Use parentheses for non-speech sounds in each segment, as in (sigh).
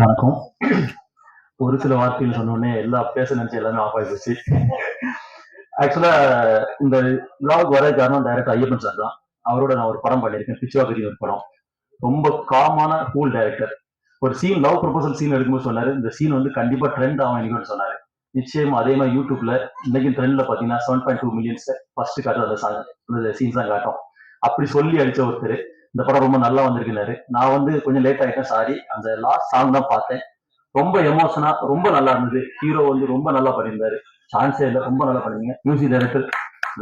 வணக்கம் ஒரு சில வார்த்தைகள் சொன்ன உடனே எல்லா பேச நினைச்ச எல்லாமே ஆஃப் ஆகி ஆக்சுவலா இந்த விளாக் வர காரணம் டைரக்டர் ஐயப்பன் சார் தான். அவரோட நான் ஒரு படம் பண்ணியிருக்கேன். பிச்சுவாகரி ஒரு படம். ரொம்ப காமான கூல் டைரக்டர் ஒரு சீன் லவ் ப்ரொபோசல் சீன் எடுக்கும்போது சொன்னாரு. இந்த சீன் வந்து கண்டிப்பா ட்ரெண்ட் ஆகும் எனக்கு சொன்னாரு. நிச்சயமா அதே மாதிரி யூடியூப்ல இன்னைக்கு ட்ரெண்ட்ல பாத்தீங்கன்னா seven point two millions first காட்டும் அந்த சாங் அந்த சீன்ஸ் தான் காட்டும். அப்படி சொல்லி அடிச்ச ஒருத்தர். இந்த படம் ரொம்ப நல்லா வந்திருக்கிறாரு. நான் வந்து கொஞ்சம் லேட் ஆயிட்டேன் சாரி அந்த லாஸ்ட் சாங் தான் பார்த்தேன். ரொம்ப எமோஷனா ரொம்ப நல்லா இருந்தது. ஹீரோ வந்து ரொம்ப நல்லா பண்ணியிருந்தாரு. சான்ஸே இல்லை ரொம்ப நல்லா பண்ணிருங்க மியூசிக் டைரக்டர்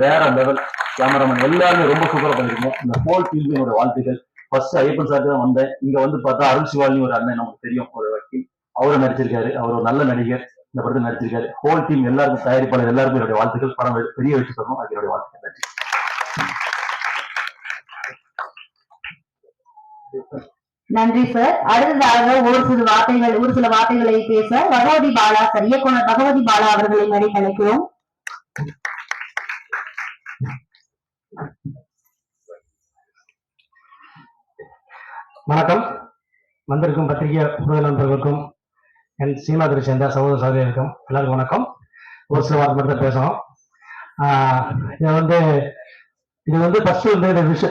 வேற லெவல் கேமராமேன் எல்லாருமே ரொம்ப சூப்பரா பண்ணிருக்கீங்க இந்த ஹோல் டீம் என்னோட வாழ்த்துக்கள். ஃபர்ஸ்ட் ஐயப்பன் சார் தான் வந்தேன். இங்க வந்து பார்த்தா அருள் சிவாலி ஒரு அண்ணன் நமக்கு தெரியும் ஒரு வக்கீல். அவரும் நடிச்சிருக்காரு. அவர் ஒரு நல்ல நடிகர். இந்த படத்தில் நடிச்சிருக்காரு. ஹோல் டீம் எல்லாருக்கும் தயாரிப்பாளர் எல்லாருக்கும் என்னுடைய வாழ்த்துக்கள். படம் பெரிய வெற்றி தரணும் அது என்னுடைய வாழ்த்துக்கள். நன்றி. நன்றி சார் அடுத்ததாக ஒரு சில வார்த்தைகள் ஒரு சில வார்த்தைகளை பேச பகவதி பாலா சார் இயக்குனர் பகவதி பாலா அவர்களை வழி அழைக்கிறோம். வணக்கம். வந்திருக்கும் பத்திரிகை ஊடக நண்பர்களுக்கும் என் சீமாதிரி சேர்ந்த சகோதர சகோதரிக்கும் எல்லாருக்கும் வணக்கம். ஒரு சில வார்த்தை மட்டும் பேசணும். ஆஹ் இது வந்து இது வந்து ஃபர்ஸ்ட் வந்து இந்த விஷ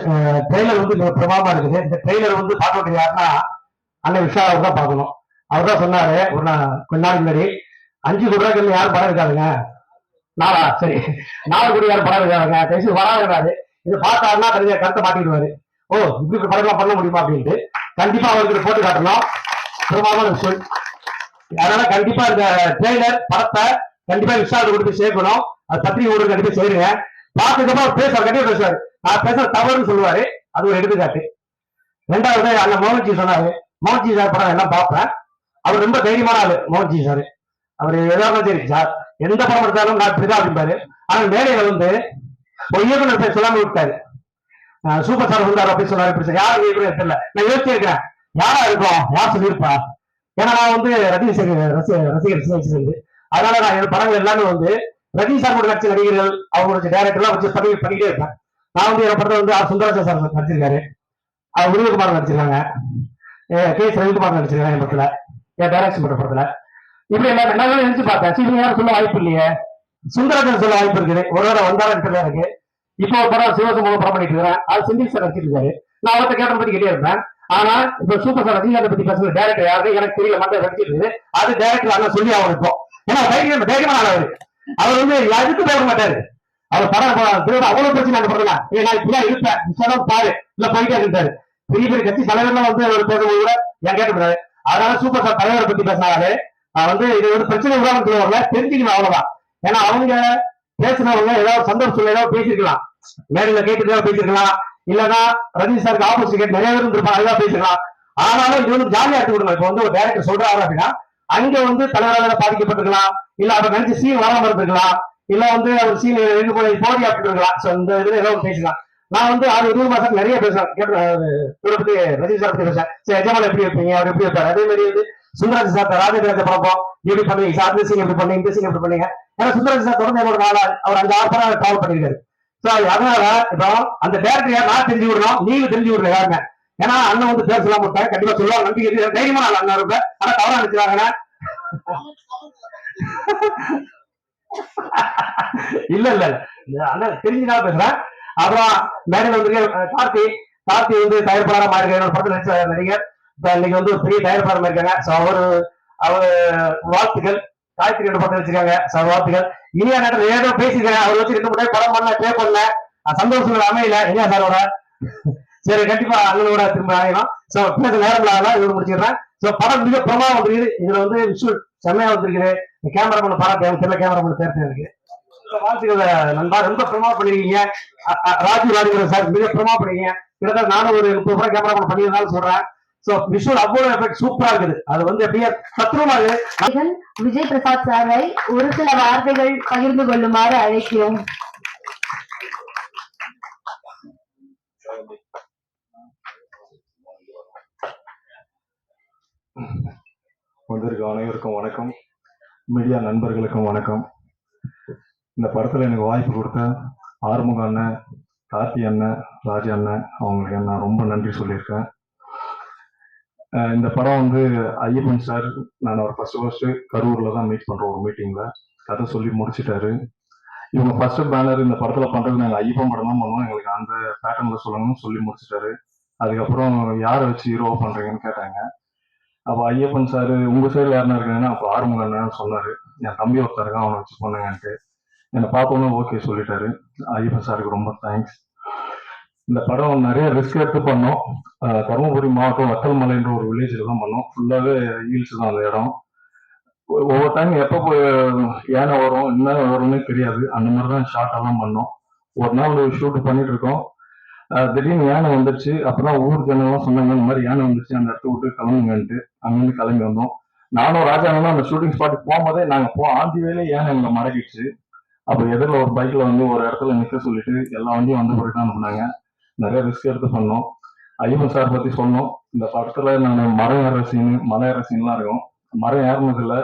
ட்ரெய்லர் வந்து மிக பிரபலமா இருக்குது. இந்த ட்ரெய்லர் வந்து பார்க்க யாருன்னா அண்ணன் விஷா அவர் தான் பார்க்கணும். அவர் தான் சொன்னாரு ஒரு நாள் கொஞ்ச நாள் முன்னாடி அஞ்சு கோடி யாரும் படம் இருக்காதுங்க நாளா? சரி. நாலு கூட யாரும் படம் இருக்காதுங்க தயவுசெய்து வராதுங்கிறாரு இது பார்த்தாருன்னா கருத்தை கருத்தை மாட்டிடுவாரு ஓ இப்படி படம்லாம் பண்ண முடியுமா அப்படின்ட்டு. கண்டிப்பா அவருக்கு போட்டு காட்டணும். பிரமாதமான விஷயம். அதனால கண்டிப்பா இந்த ட்ரெய்லர் படத்தை கண்டிப்பா விஷால் கொடுத்து சேர்க்கணும். அது பத்திரிகை ஊடகம் கண்டிப்பா செய்யுங்க பார்த்ததுக்கப்புறம் பேசுவாரு பேசுவார் கண்டிப்பா பேசுவாரு. நான் பேசுற தவறுன்னு சொல்லுவாரு. அது ஒரு எடுத்துக்காட்டு. ரெண்டாவது அந்த மோகன்ஜி சொன்னாரு. மோகன்ஜி சார் படம் எல்லாம் பார்ப்பேன். அவர் ரொம்ப தைரியமான ஆளு மோகன்ஜி சார். அவர் எதாவது சரி சார் எந்த படம் எடுத்தாலும் நான் இப்படிதான் அப்படிம்பாரு ஆனா மேலையில வந்து ஒரு இயக்குனர் பேர் சொல்லாம விட்டாரு. சூப்பர் ஸ்டார் வந்தார் அப்படி சொன்னாரு இப்படி சொன்னாரு. இயக்குனர் தெரியல. நான் யோசிச்சிருக்கேன் யாரா இருக்கும் யார் சொல்லியிருப்பா? ஏன்னா நான் வந்து ரஜினி சேகர் ரசிகர் ரசிகர் சிவசிலிருந்து அதனால நான் என் படங்கள் எல்லாமே வந்து ரஜினி சார் கூட நடிச்ச நடிகர்கள் அவங்களுடைய டேரக்டர்லாம் வச்சு பண்ணி பண்ணிட்டே இருப்பேன் நான் வந்து என் படத்தை வந்து ஆர் சுந்தராஜா சார் நடிச்சிருக்காரு. அவர் உதயகுமார் நடிச்சிருக்காங்க. அஹ் கே எஸ் ரவிக்குமார் நடிச்சிருக்காங்க என் படத்துல. என் டைரக்ஷன் பண்ற படத்துல. இப்படி எல்லாம் என்ன நினைச்சு பார்த்தேன். சரி யாரும் சொல்ல வாய்ப்பு இல்லையே. சுந்தரராஜன் சொல்ல வாய்ப்பு இருக்குது. ஒரு வேளை வந்தாலும் தெரியல எனக்கு. இப்போ ஒரு படம் சிவசமூகம் படம் பண்ணிட்டு இருக்கிறேன். அது சிந்திக் சார் நடிச்சிருக்காரு நான் அவர்கிட்ட கேட்ட பத்தி கேட்டே இருப்பேன். ஆனா இப்ப சூப்பர் ஸ்டார் ரஜினிகாந்த் பத்தி பேசுற டேரக்டர் யாரு எனக்கு தெரியல. மட்டும் நடிச்சிருக்கு அது டேரக்டர் அண்ணன் சொல்லி அவன் இப்போ. ஏன்னா தைரியம் தைரியமான ஆள் அவர் வந்து எதுக்கு போக மாட்டாரு? அவர் படம் ப- திரும்ப அவ்வளவு பிரச்சனை அந்த படம் நான் இப்படிதான் இருப்பேன். விசாரம் பாரு. இல்ல போயிட்டே இருந்தாரு பெரிய பெரிய கட்சி தலைவர்லாம் வந்து அவர் பேசும்போது கூட என் கேட்டுக்கிறாரு? அதனால சூப்பர் ஸ்டார் தலைவரை பத்தி பேசினாரு. நான் வந்து இது ஒரு பிரச்சனை உருவாக்கத்துல வரல தெரிஞ்சுக்கணும் அவ்வளவுதான். ஏன்னா அவங்க பேசுனவங்க ஏதாவது சந்தோஷம் ஏதாவது பேசிருக்கலாம். மேடையில கேட்டு ஏதாவது பேசிருக்கலாம். இல்லன்னா ரஜினி சாருக்கு ஆப்போசிட் கேட்டு நிறைய பேர் இருந்திருப்பாங்க அதுதான் பேசிருக்கலாம். ஆனாலும் இது வந்து ஜாலியா எடுத்து இப்ப வந்து ஒரு டேரக்டர் சொல்றாரு அப்படின்னா அங்க வந்து தலைவராக பாதிக்கப்பட்டிருக்கலாம். இல்ல அவர் நினைச்சு சீன் வராம இருந்திருக்கலாம். இல்ல வந்து அவர் சீன் ரெண்டு போய் போடி இருக்கலாம் சோ இந்த இதுல ஏதோ பேசலாம் நான் வந்து அது இருபது மாசம் நிறைய பேசுறேன் கேட்டு இவரை பத்தி ரஜினி சார் பத்தி பேசுறேன் சரி எஜமான் எப்படி இருப்பீங்க? அவர் எப்படி இருப்பாரு? அதே மாதிரி வந்து சுந்தராஜ் சார் ராஜேந்திரத்தை பார்ப்போம் எப்படி பண்ணுவீங்க? சார் அந்த சீன் எப்படி பண்ணீங்க? இந்த சீன் எப்படி பண்ணீங்க? ஏன்னா சுந்தராஜ் சார் தொடர்ந்து என்னோட நாளா அவர் அஞ்சு ஆறு படம் டிராவல் பண்ணிருக்காரு சோ அதனால இப்போ அந்த டேரக்டர் யார்? நான் தெரிஞ்சு விடணும். நீங்க தெரிஞ்சு விடுற யாருங்க? ஏன்னா அண்ணன் வந்து பேர் சொல்லாம விட்டாங்க கண்டிப்பா சொல்லுவாங்க நம்பிக்கை தைரியமா நான் அண்ணா அண்ணன் இருப்பேன். ஆனா தவறா நினைச்சாங்கன்னா இல்ல இல்ல அண்ணன் தெரிஞ்சுதான் பேசுறேன் அப்புறம் மேடையில் வந்து கார்த்தி. கார்த்தி வந்து தயாரிப்பாளராக மாறிருக்காரு படத்தில் நடிச்ச நடிகர். இப்ப இன்னைக்கு வந்து பெரிய தயாரிப்பாளர் இருக்காங்க சோ அவரு அவர் வாழ்த்துக்கள். காயத்ரி ரெண்டு படம் வச்சிருக்காங்க சோ வாழ்த்துக்கள். இனியா நேரத்தில் ஏதோ பேசியிருக்காங்க. அவர் வச்சு ரெண்டு முறை படம் பண்ண பே பண்ண சந்தோஷம் சந்தோஷங்கள் அமையல இனியா சாரோட சரி கண்டிப்பா அண்ணனோட திரும்ப ஆகணும் சோ பேச நேரம் இல்லாத இதோட முடிச்சிடுறேன். சோ படம் மிக பிரமா வந்திருக்குது இதுல வந்து விஷுவல் செம்மையா வந்திருக்குது. கேமராமேன் பாராட்டு எனக்கு தெரியல கேமராமேன் பேர் இருக்கு. வாழ்த்துக்கள் நண்பா ரொம்ப பிரமா பண்ணிருக்கீங்க. ராஜீவ் அ- சார் மிக பிரமா பண்ணிருக்கீங்க. கிட்டத்தட்ட நானும் ஒரு முப்பது ரூபாய் கேமரா பண்ணியிருந்தாலும் சொல்றேன். சோ விஷுவல் அவ்வளவு எஃபெக்ட் சூப்பரா இருக்குது. அது வந்து அப்படியே தத்ரூபமா விஜய் பிரசாத் சாரை ஒரு சில வார்த்தைகள் பகிர்ந்து கொள்ளுமாறு அழைக்கிறோம். வந்திருக்க அனைவருக்கும் வணக்கம். மீடியா நண்பர்களுக்கும் வணக்கம். இந்த படத்தில் எனக்கு வாய்ப்பு கொடுத்த ஆறுமுக அண்ணன் கார்த்தி அண்ணன் ராஜா அண்ணன் அவங்களுக்கு நான் ரொம்ப நன்றி சொல்லியிருக்கேன். இந்த படம் வந்து ஐயப்பன் சார் நான் அவர் ஃபர்ஸ்ட் ஃபர்ஸ்ட் கரூர்ல தான் மீட் பண்றோம் ஒரு மீட்டிங்ல கதை சொல்லி முடிச்சிட்டாரு. இவங்க ஃபர்ஸ்ட் பேனர் இந்த படத்துல பண்றது நாங்கள் ஐயப்பன் படம் தான் பண்ணுவோம். எங்களுக்கு அந்த பேட்டர்ன்ல சொல்லணும்னு சொல்லி முடிச்சிட்டாரு. அதுக்கப்புறம் யாரை வச்சு ஹீரோ பண்றீங்கன்னு கேட்டாங்க. அப்போ ஐயப்பன் சார் உங்க சைடுல யாருன்னா இருக்காங்கன்னா அப்போ ஆறுமுகன்னு சொன்னாரு. என் தம்பி ஒருத்தர் இருக்கான் அவனை வச்சு பண்ணுங்கன்ட்டு என்னை பார்த்தோன்னே ஓகே சொல்லிட்டாரு. ஐயப்பன் சாருக்கு ரொம்ப தேங்க்ஸ் இந்த படம் நிறைய ரிஸ்க் எடுத்து பண்ணோம். தருமபுரி மாவட்டம் வத்தல்மலைன்ற ஒரு வில்லேஜில் தான் பண்ணோம். ஃபுல்லாகவே ஹீல்ஸ் தான் அந்த இடம். ஒவ்வொரு டைம் எப்போ போய் யானை வரும் என்ன வரும்னே தெரியாது. அந்த மாதிரி தான் ஷார்ட்டாக தான் பண்ணோம். ஒரு நாள் ஷூட் பண்ணிட்டு இருக்கோம். திடீர்னு யானை வந்துருச்சு. அப்புறம் ஊர் ஜனங்கள்லாம் சொன்னாங்க இந்த மாதிரி யானை வந்துருச்சு அந்த இடத்த விட்டு கிளம்புங்கன்ட்டு. அங்கிருந்து கிளம்பி வந்தோம். நானும் ராஜாங்களும் அந்த ஷூட்டிங் ஸ்பாட்டுக்கு போகும்போதே நாங்கள் போ ஆந்தி வேலையே யானை எங்களை மடக்கிடுச்சு அப்போ எதிரில் ஒரு பைக்கில் வந்து ஒரு இடத்துல நிற்க சொல்லிட்டு எல்லா வண்டியும் வந்து போயிட்டு தான் நிறைய ரிஸ்க் எடுத்து பண்ணோம். ஐயப்பன் சார் பற்றி சொன்னோம். இந்த படத்தில் நான் மரம் ஏற சீனு மலை ஏற சீன்லாம் இருக்கும். மரம் ஏறினதில்ல.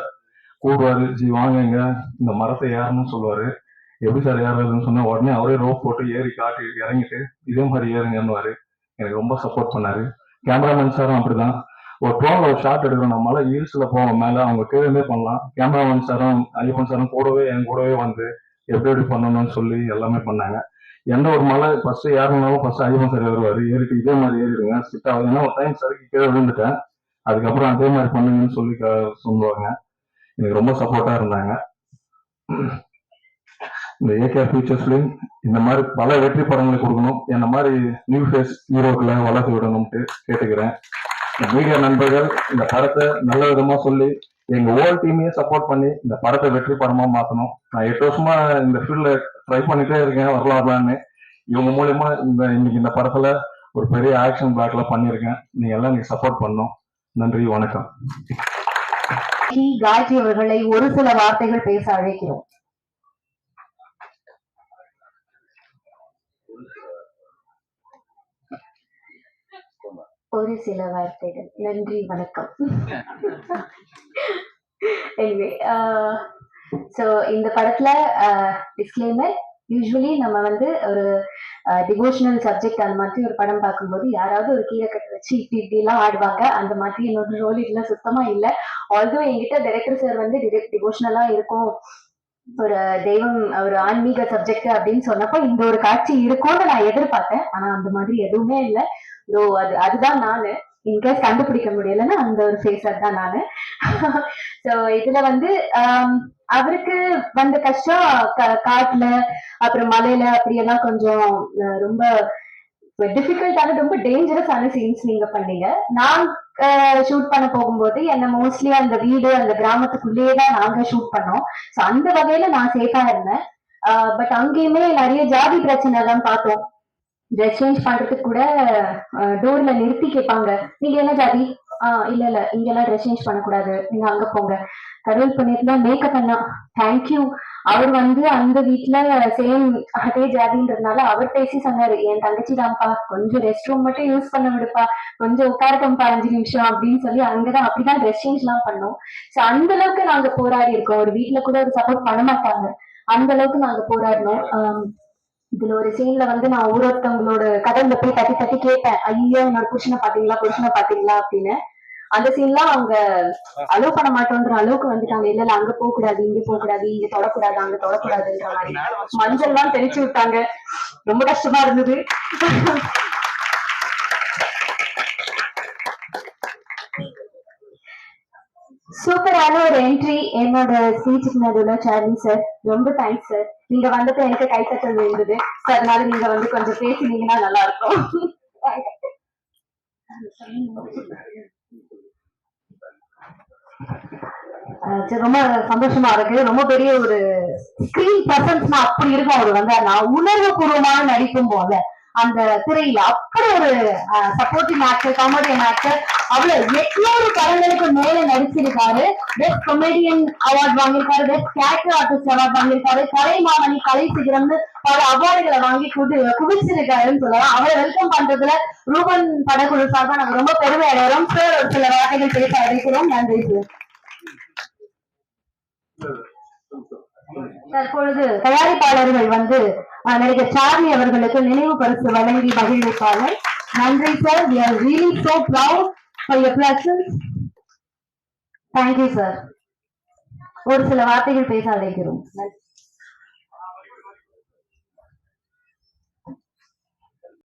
கூடுவாரு ஜி வாங்குங்க இந்த மரத்தை ஏறணும்னு சொல்லுவாரு. எப்படி சார் ஏறுறதுன்னு சொன்னா உடனே அவரே ரோப் போட்டு ஏறி காட்டி இறங்கிட்டு இதே மாதிரி ஏறுங்கன்னுவாரு. எனக்கு ரொம்ப சப்போர்ட் பண்ணாரு. கேமராமேன் சாரும் அப்படிதான். ஒரு ட்ரோன்ல ஒரு ஷாட் எடுக்கிறோம் நம்ம மலை ஹீல்ஸ்ல போவோம் மேல அவங்க கீழே பண்ணலாம். கேமராமேன் சாரும் ஐயப்பன் சாரும் கூடவே என் கூடவே வந்து எப்படி எப்படி பண்ணணும்னு சொல்லி எல்லாமே பண்ணாங்க. எந்த ஒரு மலை ஃபர்ஸ்ட் ஏறணும்னாலும் ஃபர்ஸ்ட் ஐயப்பன் சார் வருவாரு ஏறிட்டு இதே மாதிரி ஏறிடுங்க. சிட்டா ஏன்னா ஒரு டைம் சருக்கு கீழே விழுந்துட்டேன். அதுக்கப்புறம் அதே மாதிரி பண்ணுங்கன்னு சொல்லி சொல்லுவாங்க. எனக்கு ரொம்ப சப்போர்ட்டா இருந்தாங்க. இந்த ஏகே ஃபியூச்சர்ஸ் இந்த மாதிரி பல வெற்றி படங்களை கொடுக்கணும். என்ன மாதிரி நியூ ஃபேஸ் ஹீரோக்களை வளர்த்து விடணும்ட்டு கேட்டுக்கிறேன். மீடியா நண்பர்கள் இந்த படத்தை நல்ல விதமா சொல்லி எங்க ஓல் டீமையே சப்போர்ட் பண்ணி இந்த படத்தை வெற்றி படமா மாத்தணும். நான் எட்டு வருஷமா இந்த ஃபீல்ட்ல ட்ரை பண்ணிட்டே இருக்கேன் வரலாம் வரலான்னு இவங்க மூலியமா இந்த இன்னைக்கு இந்த படத்துல ஒரு பெரிய ஆக்ஷன் பிளாக்ல பண்ணியிருக்கேன். நீங்க எல்லாம் நீங்க சப்போர்ட் பண்ணும். நன்றி வணக்கம். காயத்ரி அவர்களை ஒரு சில வார்த்தைகள் பேச அழைக்கிறோம். ஒரு சில வார்த்தைகள். நன்றி வணக்கம். எனிவே ஸோ uh, இந்த படத்துல uh, டிஸ்க்ளைமர் யூஸ்வலி நம்ம வந்து ஒரு uh, டிவோஷனல் சப்ஜெக்ட் அந்த மாதிரி ஒரு படம் பார்க்கும்போது யாராவது ஒரு கீழே கட்டு வச்சு இப்படி இப்படி எல்லாம் ஆடுவாங்க. அந்த மாதிரி என்னோட ரோல் இதெல்லாம் சுத்தமா இல்லை. ஆல்தோ என்கிட்ட டைரக்டர் சார் வந்து டிவோஷனலா இருக்கும். ஒரு தெய்வம் ஒரு ஆன்மீக சப்ஜெக்ட் அப்படின்னு சொன்னப்போ இந்த ஒரு காட்சி இருக்கும்னு நான் எதிர்பார்த்தேன். ஆனா அந்த மாதிரி எதுவுமே இல்லை. இதோ அது அதுதான் நானு. இன்கேஸ் கண்டுபிடிக்க முடியலன்னா அந்த ஒரு ஃபேஸர் தான் நானு. (laughs) ஸோ இதுல வந்து um, அவருக்கு வந்த கஷ்டம் காட்டுல அப்புறம் மலையில அப்படியெல்லாம் கொஞ்சம் ரொம்ப டிஃபிகல்ட்டான ரொம்ப டேஞ்சரஸான சீன்ஸ் நீங்க பண்ணீங்க. நான் ஷூட் பண்ண போகும்போது என்ன மோஸ்ட்லி அந்த வீடு அந்த கிராமத்துக்குள்ளேயே தான் நாங்க ஷூட் பண்ணோம். ஸோ அந்த வகையில நான் சேஃபா இருந்தேன். பட் அங்கேயுமே நிறைய ஜாதி பிரச்சனை எல்லாம் பார்த்தோம். ட்ரெஸ் சேஞ்ச் பண்றதுக்கு கூட டோர்ல நிறுத்தி கேட்பாங்க நீங்க என்ன ஜாதி? ஆஹ் இல்ல இல்ல. இங்கெல்லாம் ட்ரெஸ் சேஞ்ச் பண்ணக்கூடாது. நீங்க அங்க போங்க. கடவுள் புண்ணியத்துல மேக்கப் அண்ணா. தேங்க்யூ அவர் வந்து அந்த வீட்டுல சேம் அதே ஜாதின்றதுனால அவர் பேசி சொன்னாரு. என் தங்கச்சி தான்ப்பா. கொஞ்சம் ரெஸ்ட் ரூம் மட்டும் யூஸ் பண்ண விடுப்பா. கொஞ்சம் உட்காரட்டோம்ப்பா. அஞ்சு நிமிஷம். அப்படின்னு சொல்லி அங்கதான் அப்படிதான் ட்ரெஸ் சேஞ்ச் எல்லாம் பண்ணோம். சோ அந்த அளவுக்கு நாங்க போராடி இருக்கோம். ஒரு வீட்டுல கூட ஒரு சப்போர்ட் பண்ண மாட்டாங்க. அந்த அளவுக்கு நாங்க போராடினோம். இதுல ஒரு சீன்ல வந்து நான் ஒவ்வொருத்தவங்களோட கதவுல போய் தட்டி தட்டி கேட்டேன். ஐயோ என்னோட புருஷனை பாத்தீங்களா புருஷனை பாத்தீங்களா அப்படின்னு. அந்த சீன்லாம் அவங்க அலோவ் பண்ண மாட்டோன்ற அளவுக்கு வந்துட்டாங்க. இல்ல இல்ல அங்க போக கூடாது இங்க போக கூடாது இங்க தொடக்கூடாது அங்க தொடக்கூடாதுன்ற மாதிரி. மஞ்சள் எல்லாம் தெளிச்சு விட்டாங்க. ரொம்ப கஷ்டமா இருந்தது சூப்பரான ஒரு என்ட்ரி என்னோட ஸ்பீச்சுக்கு நடுவில் சேரிங் சார் ரொம்ப தேங்க்ஸ் சார் நீங்க வந்துட்டு எனக்கு கைத்தட்டல் இருந்தது சார் அதனால நீங்க வந்து கொஞ்சம் பேசினீங்கன்னா நல்லா இருக்கும் சரி, ரொம்ப சந்தோஷமா இருக்கு. ரொம்ப பெரிய ஒரு ஸ்கிரீன் பிரசன்ஸ்னா அப்படி இருக்கும் அவர் வந்து நான் உணர்வு பூர்வமான நடிக்கும் போல அந்த திரையில அப்படி ஒரு சப்போர்ட்டிங் ஆக்டர் காமெடியன் ஆக்டர் அவ்வளவு எட்நூறு படங்களுக்கு மேல நடிச்சிருக்காரு. பெஸ்ட் கொமேடியன் அவார்ட் வாங்கியிருக்காரு. பெஸ்ட் கேரக்டர் ஆர்டிஸ்ட் அவார்ட் வாங்கியிருக்காரு. கலை மாமணி கலை சிகரம்னு பல அவார்டுகளை வாங்கி குடி குவிச்சிருக்காருன்னு சொல்லலாம். அவரை வெல்கம் பண்றதுல ரூபன் படக்குழு சார்பா நாங்க ரொம்ப பெருமை அடைகிறோம். சார் ஒரு சில வார்த்தைகள் பேச அழைக்கிறோம். நன்றி சார் தற்பொழுது தயாரிப்பாளர்கள் வந்து நடிகர் சார்லி அவர்களுக்கு நினைவு பரிசு வழங்கி மகிழ்விப்பார்கள். நன்றி sir we are really so proud For your presence. Thank you, sir. ஒரு சில வார்த்தைகள் பேச அழைக்கிறோம்